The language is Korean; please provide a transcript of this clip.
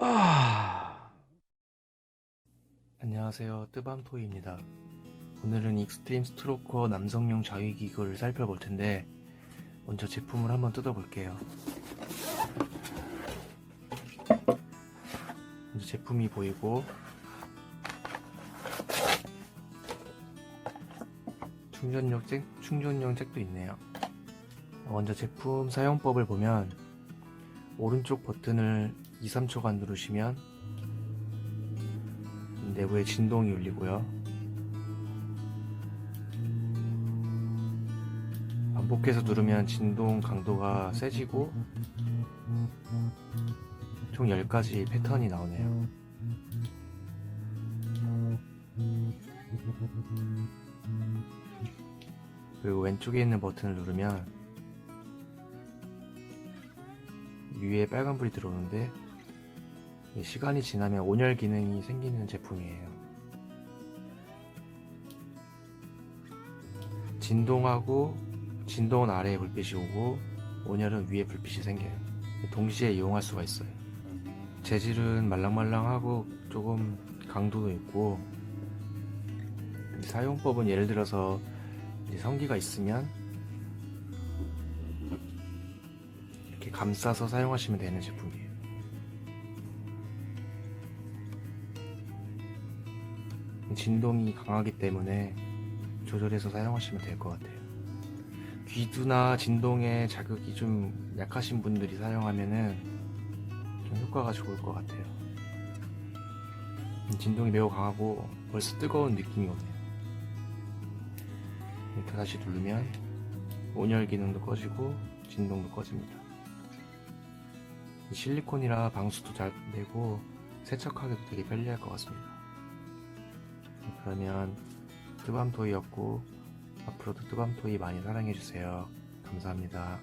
아... 안녕하세요. 뜨밤토이입니다. 오늘은 익스트림 스트로커 남성용 자위기구를 살펴볼 텐데 먼저 제품을 한번 뜯어볼게요. 먼저 제품이 보이고 충전용 잭, 충전용 잭도 있네요. 먼저 제품 사용법을 보면 오른쪽 버튼을 2, 3초간 누르시면 내부에 진동이 울리고요. 반복해서 누르면 진동 강도가 세지고 총 10가지 패턴이 나오네요. 그리고 왼쪽에 있는 버튼을 누르면 위에 빨간불이 들어오는데 이 시간이 지나면 온열 기능이 생기는 제품이에요. 진동하고 진동은 아래에 불빛이 오고 온열은 위에 불빛이 생겨요. 동시에 이용할 수가 있어요. 재질은 말랑말랑하고 조금 강도도 있고 사용법은 예를 들어서 성기가 있으면 이렇게 감싸서 사용하시면 되는 제품이에요. 진동이 강하기 때문에 조절해서 사용하시면 될 것 같아요. 귀두나 진동에 자극이 좀 약하신 분들이 사용하면은 좀 효과가 좋을 것 같아요. 진동이 매우 강하고 벌써 뜨거운 느낌이 오네요. 이렇게 다시 누르면 온열 기능도 꺼지고 진동도 꺼집니다. 이 실리콘이라 방수도 잘 되고 세척하기도 되게 편리할 것 같습니다. 그러면 뜨밤토이였고 앞으로도 뜨밤토이 많이 사랑해주세요. 감사합니다.